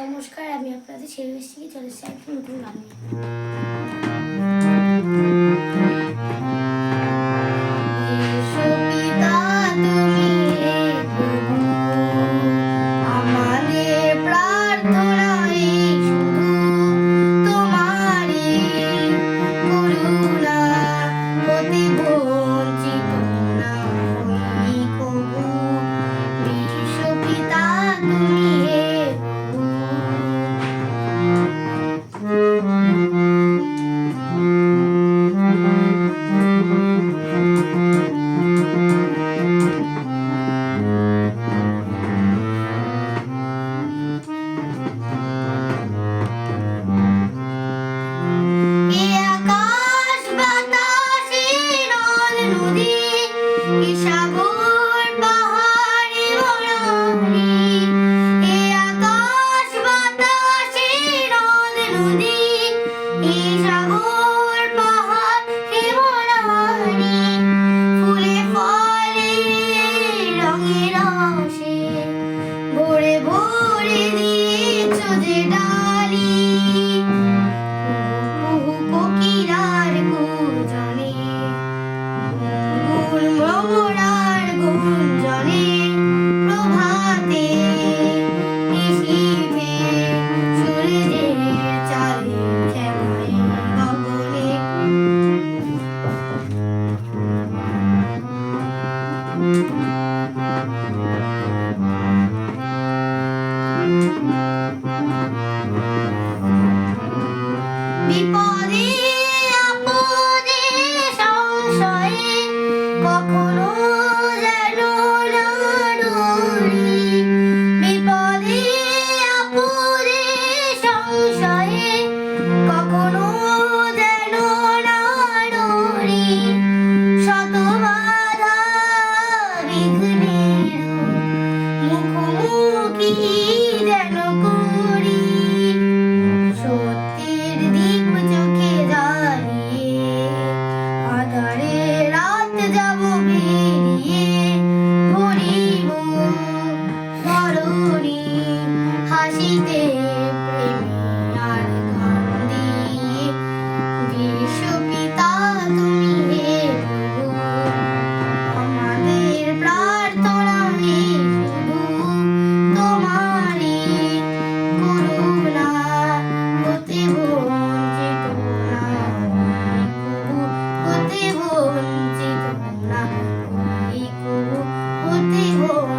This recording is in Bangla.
নমস্কার আমি আপনাদের ছেলে থেকে চলে এসেছি একটি নতুন গান নিয়ে। নদ এ সাগর পাহাড়ে বনানি এ আকাশ বাতাস এই নদী এ সাগর পাহাড়ে বনানি ফুলে ফলে রঙে রসে, ভরে ভরে দিয়েছ যে ডালি। Thank you. we grew. table.